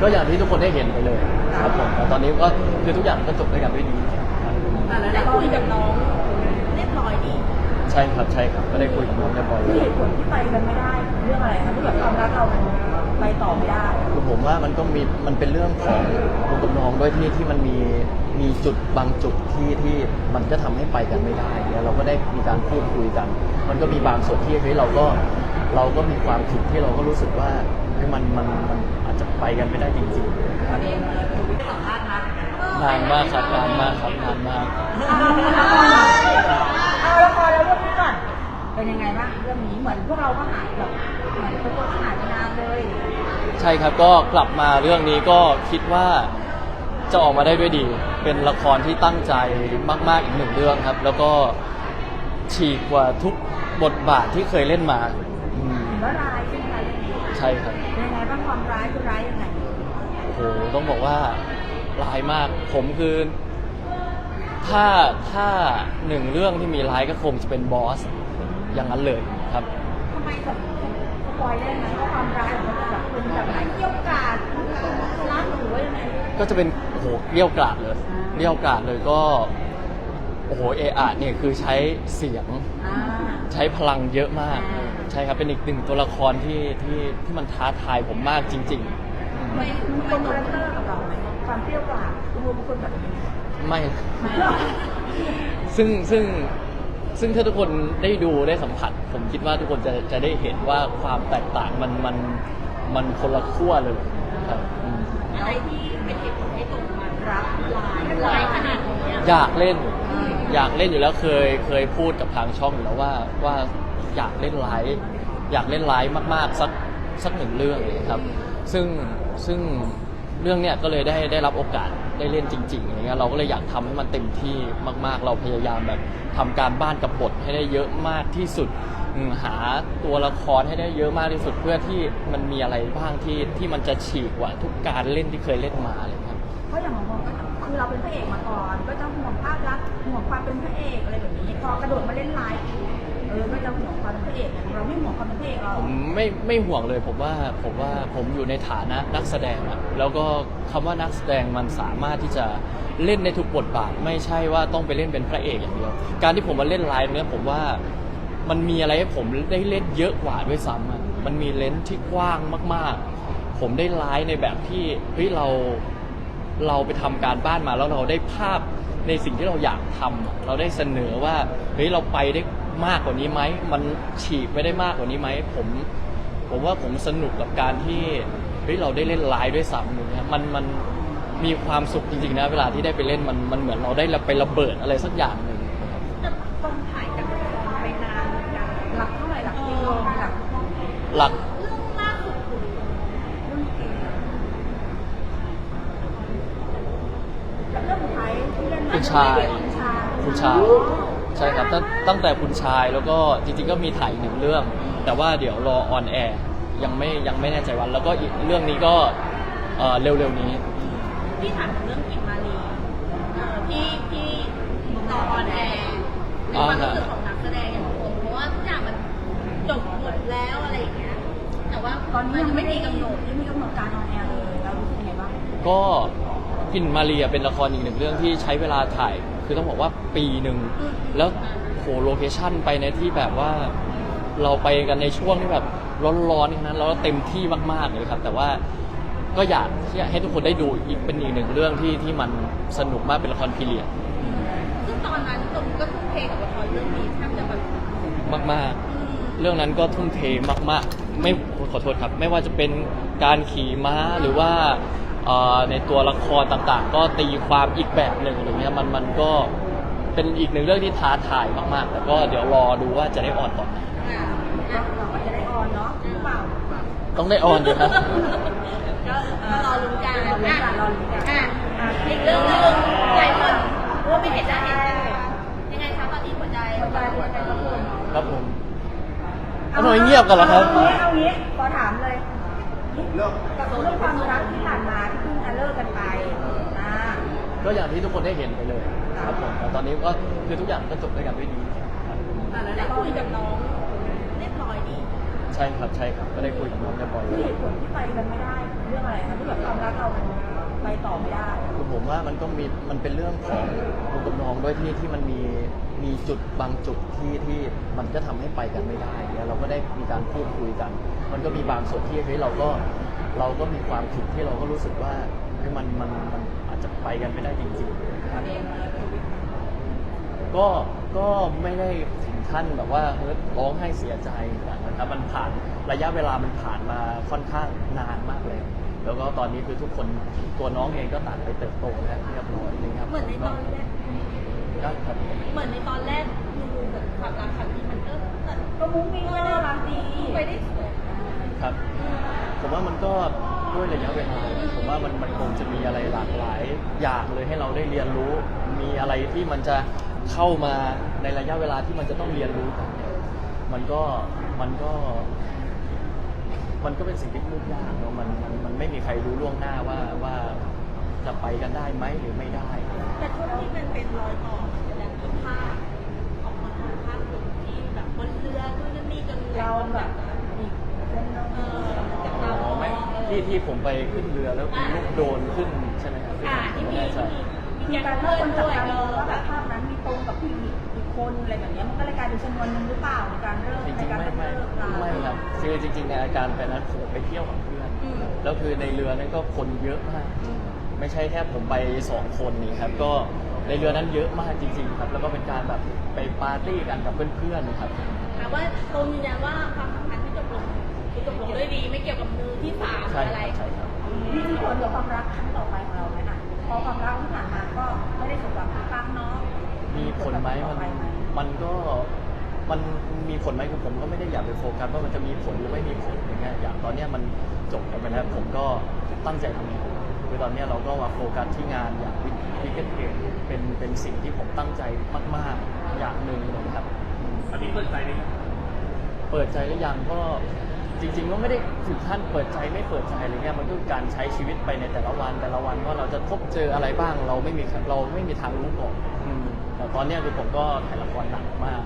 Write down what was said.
ก็อย่างที่ทุกคนได้เห็นไปเลยครับผมแต่ตอนนี้ก็คือทุกอย่างก็จบด้วยกันด้วยดีครับอะแล้วได้คุยกับน้องเรียบร้อยดีใช่ครับใช่ครับก็ได้คุยกับน้องเรียบร้อยคือแล้เหวตุผลที่ไปกันไม่ได้เรื่องอะไรคะที่แบบความรักเรามันไปต่อไม่ได้ คือผมว่ามันก็มีมันเป็นเรื่องของผมกับน้องด้วยที่ที่มันมีมีจุดบางจุดที่ที่มันก็ทำให้ไปกันไม่ได้เนี่ยเราก็ได้มีการพูดคุยกัน มันก็มีบางส่วนที่เฮ้ยเราก็เราก็มีความผิดที่เราก็รู้สึกว่า เฮ้ยมันมันมันอาจจะไปกันไม่ได้จริงๆครับนานมากครับนานมากครับนานมาก เอาละครแล้วเรื่องนี้ก่อนเป็นยังไงบ้างเรื่องนี้เหมือนพวกเราก็หายแบบเหมือนเป็นคนที่หายไปนานเลยใช่ครับก็กลับมาเรื่องนี้ก็คิดว่าจะออกมาได้ด้วยดี เป็นละครที่ตั้งใจมากๆอีกหนึ่งเรื่องครับ แล้วก็ฉีกกว่าทุกบทบาทที่เคยเล่นมาอืมเห็นว่าร้ายใช่ ใช่ครับเป็นยังไงบ้างความร้ายคือร้ายยังไงโอ้โหต้องบอกว่าร้ายมาก ผมคือ ถ้าถ้าหนึ่งเรื่องที่มีร้ายก็คงจะเป็นบอสอย่างนั้นเลยครับ ทำไมแบบสปอยได้ไหมว่าความร้ายของมันจะแบบเป็นแบบไหนเกี่ยวกาดรักหรือว่ายังไงก็จะเป็นโอ้โหเรียวกราดเลยเรียวกราดเลยก็ โอ้โหเออาเนี่ยคือใช้เสียงอ่า ใช้พลังเยอะมาก อ่า ใช่ครับเป็นอีกหนึ่งตัวละครที่ที่ที่มันท้าทายผมมากจริง ไม่มีคนคาแรคเตอร์กับเราไหมความเปรี้ยวกราดรวมคนแบบนี้ๆ ไม่ซึ่งซึ่งซึ่งถ้าทุกคนได้ดูได้สัมผัส ผมคิดว่าทุกคนจะจะได้เห็นว่าความแตกต่างมันมันมันคนละขั้วเลยครับอืมอะไรที่เป็นเหตุผลให้ตรงมารับลายลายขนาดนี้อยากเล่น อยากเล่นอยู่แล้วเคยเคยพูดกับทางช่องอยู่แล้วว่าว่าอยากเล่นไลฟ์อยากเล่นไลฟ์มากๆสักสักหนึ่งเรื่องเลยครับ ซึ่งซึ่งเรื่องเนี้ยก็เลยได้ได้รับโอกาสได้เล่นจริงๆอย่างเงี้ยเราก็เลยอยากทำให้มันเต็มที่มาก ๆ เราพยายามแบบทำการบ้านกับบทให้ได้เยอะมากที่สุดหาตัวละครให้ได้เยอะมากที่สุดเพื่อที่มันมีอะไรบ้างที่ที่มันจะฉีกกว่าทุกการเล่นที่เคยเล่นมาเลยครับเพราะอย่างของ เราเป็นพระเอกมาก่อน ก็จะห่วงภาพลักษณ์ห่วงความเป็นพระเอกอะไรแบบนี้พอกระโดดมาเล่นไลฟ์เออก็จะห่วงความเป็นพระเอกเนี่ยเราไม่ห่วงความเป็นพระเอกเราผมไม่ไม่ห่วงเลยผมว่าผมว่าผมอยู่ในฐานะนักแสดงอะแล้วก็คำว่านักแสดงมันสามารถที่จะเล่นในทุกบทบาท ไม่ใช่ว่าต้องไปเล่นเป็นพระเอกอย่างเดียว การที่ผมมาเล่นไลฟ์เนี่ยผมว่ามันมีอะไรให้ผมได้เล่นเยอะกว่าด้วยซ้ำมันมีเลนส์ที่กว้างมาก ๆ ผมได้ไลฟ์ในแบบที่เฮ้ยเรา เราไปทำการบ้านมาแล้วเราได้ภาพในสิ่งที่เราอยากทำอะเราได้เสนอว่าเฮ้ยเราไปได้มากกว่านี้ไหมมันฉีกไปได้มากกว่านี้ไหมผมผมว่าผมสนุกกับการที่เฮ้ยเราได้เล่นไลฟ์ด้วยซ้ำอย่างเงี้ยมันมันมีความสุขจริงๆนะเวลาที่ได้ไปเล่นมันมันเหมือนเราได้ไประเบิดอะไรสักอย่างหนึ่งแต่กองถ่ายกันไปนานเหมือนกันหลักเท่าไหร่หลักกิโลหลักหลัก เรื่องล่าสุดคือเรื่องเกมกับเรื่องสุดท้ายที่เล่น คุณชายคุณชาย คุณชาย ใช่ครับตั้งตั้งแต่คุณชายแล้วก็จริงๆก็มีถ่ายอีกหนึ่งเรื่อง แต่ว่าเดี๋ยวรอออนแอร์ยังไม่ยังไม่แน่ใจวัน แล้วก็อีกเรื่องนี้ก็เอ่อเร็วๆนี้ที่ถามถึงเรื่องกินมาลีเอ่อที่ที่รอออนแอร์ในความรู้สึกของนักแสดงอย่างผมเพราะว่าทุกอย่างมันจบหมดแล้วอะไรอย่างเงี้ยแต่ว่าตอนนี้ยังไม่มีกำหนดยังไม่มีกำหนดการออนแอร์เลยเรารู้สึกยังไงบ้างก็ กลินมาเรียเป็นละครอีกหนึ่งเรื่องที่ใช้เวลาถ่าย คือต้องบอกว่าปีหนึ่ง แล้วโหโลเคชั่นไปในที่แบบว่าเราไปกันในช่วงที่แบบร้อนๆทั้งนั้นแล้วเต็มที่มากๆเลยครับ แต่ว่าก็อยากที่จะให้ทุกคนได้ดูอีกเป็นอีกหนึ่งเรื่องที่ที่มันสนุกมากเป็นละครพีเรียดซึ่งตอนนั้นตรงก็ทุ่มเทกับละครเรื่องนี้แทบจะแบบมากๆ เรื่องนั้นก็ทุ่มเทมากๆ ไม่ขอโทษครับ ไม่ว่าจะเป็นการขี่ม้าหรือว่าเอ่อ ในตัวละครต่างๆ ก็ตีความอีกแบบหนึ่งอะไรเงี้ยมันมันก็เป็นอีกหนึ่งเรื่องที่ท้าทายมากๆแต่ก็เดี๋ยวรอดูว่าจะได้ออนตอนไหนอ่าเราก็จะได้ออนเนาะหรือเปล่าต้องได้ออนอยู่ครับก็ก็รอลุ้นกันรอลุ้นกันรอลุ้นกันอะอะอีกเรื่องหนึงหลายคนรู้ว่าไม่เห็นหน้าเห็นตายังไงคะตอนนี้หัวใจหัวใจหัวใจทุกคนครับผมเอาหน่อยเงียบกันเหรอครับเอางี้เอางี้ขอถามเลย กับเรื่องความรักที่ผ่านมาที่เพิ่งจะเลิกกันไปอ่าก็อย่างที่ทุกคนได้เห็นไปเลยครับผมแต่ตอนนี้ก็คือทุกอย่างก็จบด้วยกันด้วยดีครับแล้วได้คุยกับน้องเรียบร้อยดีใช่ครับใช่ครับก็ได้คุยกับน้องเรียบร้อยคือแล้เหวตุผลที่ไปกันไม่ได้เรื่องอะไรคะที่แบบความรักเรามันไป ต่อไม่ได้ คือผมว่ามันก็มีมันเป็นเรื่องของมุมกับน้องด้วยที่ที่มันมีมีจุดบางจุดที่ที่มันก็ทำให้ไปกันไม่ได้เนี่ยเราก็ได้มีการพูดคุยกัน มันก็มีบางส่วนที่เฮ้ยเราก็เราก็มีความผิดที่เราก็รู้สึกว่าเฮ้ยมันมันมันอาจจะไปกันไม่ได้จริงๆครับ ก็ก็ไม่ได้ถึงขั้นแบบว่าเฮ้ยร้องไห้เสียใจนะครับ มันผ่านระยะเวลามันผ่านมาค่อนข้างนานมากเลย แล้วก็ตอนนี้คือทุกคนตัวน้องเองก็ต่างไปเติบโตแล้วเรียบร้อยนะครับเหมือนในตอนแรก ก็ครับเหมือนในตอนแรกดูแบบความรักครั้งนี้มันก็ก็มุ้งมิ้งก็น่ารักดีไปได้สวยครับ ผมว่ามันก็ด้วยระยะเวลาผมว่ามันมันคงจะมีอะไรหลากหลายอย่างเลยให้เราได้เรียนรู้ มีอะไรที่มันจะเข้ามาในระยะเวลาที่มันจะต้องเรียนรู้กันเนี่ยมันก็มันก็ มันก็เป็นสิ่งที่พูดยากเนาะมันมันมันไม่มีใครรู้ล่วงหน้าว่าว่าจะไปกันได้ไหมหรือไม่ได้ แต่ช่วงที่มันเป็นรอยต่อมันจะมีภาพออกมาทางภาพหนึ่งที่แบบบนเรือนู่นนั่นนี่จนเราแบบอีกเส้นนึงเออจากเราอ๋อไม่ที่ที่ผมไปขึ้นเรือแล้วมีลูกโดรนขึ้นใช่ไหมครับอ่าที่ไม่มีแน่ใจมีมีแกการงเลืเพื่อกอนคนจัด้บวยตาเอมองอว่าแบบภาพนั้นมีตรงกับผู้หญิงอีกคนอะไรแบบเนี้ยมันก็เลยกลายเป็นชนวนหนึ่งหรือเปล่าในการเริ่มจในริงๆการไม่เลิไม่กราไม่ ครับคือจริงๆในอาการเป็นนั้นผมไปเที่ยวกับเพื่อน อืม แล้วคือในเรือนั้นก็คนเยอะมาก อืม ไม่ใช่แค่ผมไปสองคนนี่ครับ ก็ในเรือนั้นเยอะมากจริง ๆ ครับ แล้วก็เป็นการแบบไปปาร์ตี้กันกับเพื่อนๆนะครับถามว่าตรงยืนยันว่าความสัมพันธ์ที่จบลงคือจบลงด้วยดีไม่เกี่ยวกับมือที่สามใช่อะไรครับใช่ครับมีผลกับความรักครั้งต่อไปของเราไหมอะพอความรักที่ผ่านมาก็ไม่ได้สมหวังทุกครั้งเนาะมีผลไหมมันมันก็ มันมีผลไหมคือผมก็ไม่ได้อยากไปโฟกัสว่ามันจะมีผลหรือไม่มีผลอย่างเงี้ยอย่างตอนเนี้ยมันจบกันไปแล้วผมก็ตั้งใจทำงานคือตอนเนี้ยเราก็มาโฟกัสที่งานอย่างวิกเก็ตเกมเป็นเป็นสิ่งที่ผมตั้งใจมาก ๆ อย่างหนึ่งเลยครับ อันนี้เปิดใจไหมครับเปิดใจหรือยังก็จริงๆก็ไม่ได้ถึงขั้นเปิดใจไม่เปิดใจอะไรเงี้ยมันก็คือการใช้ชีวิตไปในแต่ละวันแต่ละวันว่าเราจะพบเจออะไรบ้างเราไม่มีเราไม่มีทางรู้ก่อนอืมแต่ตอนเนี้ยคือผมก็ถ่ายละครหนักมาก